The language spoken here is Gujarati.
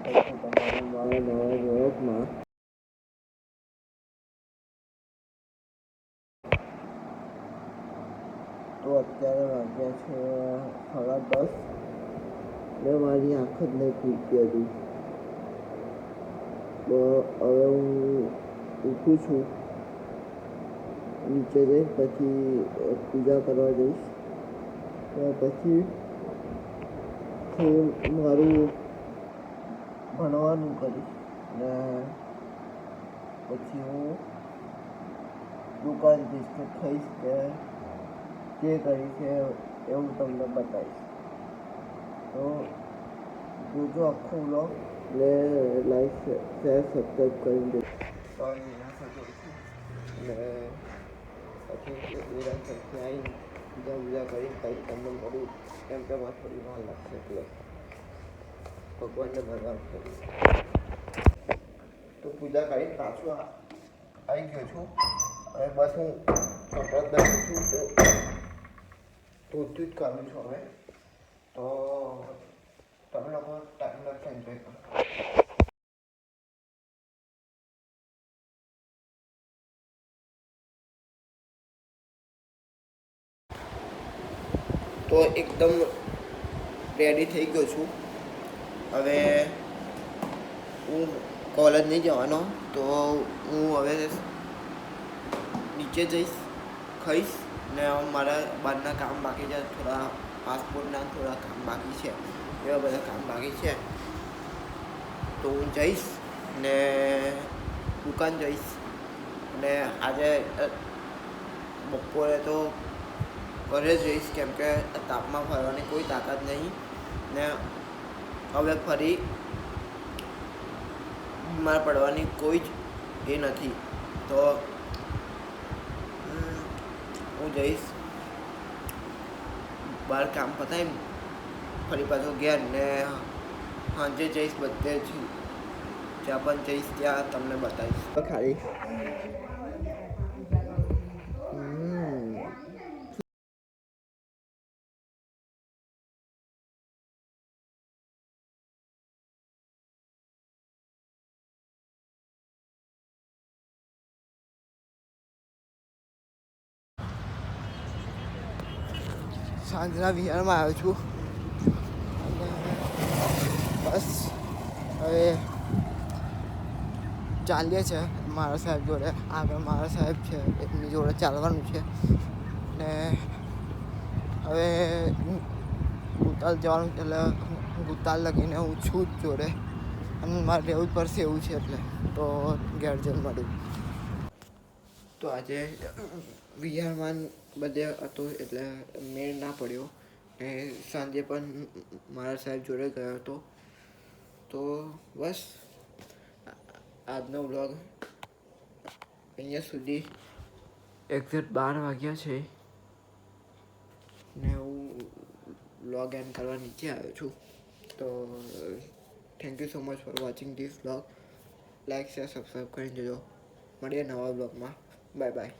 સ્વાગત છે તમારું મારા નવા બ્લોગમાં તો અત્યારે વાગ્યા છે સાડા દસ ને મારી આંખ જ નહીં ખૂલતી હતી તો હવે હું ઉઠું છું નીચે જઈ પછી પૂજા કરવા જઈશ તો પછી હું મારું ભણવાનું કરીશ ને પછી હું દુકાન કે ખાઈશ કે જે કરીશ એવું તમને બતાવીશ. તો જોજો આખો લો ને લાઈક શેર સબસ્ક્રાઈબ કરી દે. પછી નિરાંતરથી આવીને પૂજા પૂજા કરી કંઈક તમને મળું. કેમ કે થોડી વાર લાગશે એટલે. ભગવાનને ભગવાન કરું તો પૂજા કરીને પાછું આ- આવી ગયો છું હવે બસ હું કપડાં બેઠું છું તો ધોતું જ કરું છું હવે તો તમે લોકો ટાઈમ લાગશે એન્જોય કરો તો એકદમ રેડી થઈ ગયો છું હવે હું કોલેજ નહીં જવાનો, તો હું હવે નીચે જઈશ, ખાઈશ ને મારા બહારના કામ બાકી છે, થોડા પાસપોર્ટના થોડા કામ બાકી છે, એવા બધા કામ બાકી છે. તો હું જઈશ ને દુકાન જઈશ ને આજે બપોરે તો ઘરે જ રહીશ, કેમ કે તાપમાં ફરવાની કોઈ તાકાત નહીં ને હવે ફરી બીમાર પડવાની કોઈ જ એ નથી. તો હું જઈશ. બહાર કામ પતાવી ફરી પાછો ગયા ને સાંજે જઈશ બધે જ. જ્યાં પણ જઈશ ત્યાં તમને બતાવીશ. ખાલી. સાંજના વિહારમાં આવ્યો છું. બસ, હવે ચાલીએ છે મારા સાહેબ જોડે. આગળ મારા સાહેબ છે, એમની જોડે ચાલવાનું છે. ને હવે ગુતાલ જવાનું એટલે ગુતાલ લગીને હું છું જ જોડે. અને મારે રહેવું પડશે એવું છે એટલે તો ઘેર જઈને મળ્યું તો આજે વિહારમાં બધે હતો એટલે મેળ ના પડ્યો. ને સાંજે પણ મારા સાહેબ જોડે ગયો હતો. તો બસ આજનો વ્લોગ અહીંયા સુધી. એક્ઝેક્ટ બાર વાગ્યા છે. ને હું વ્લોગ એન્ડ કરવા નીચે આવ્યો છું. તો thank you so much for watching this vlog like share subscribe કરી દેજો મળીએ નવા વ્લોગમાં. Bye bye.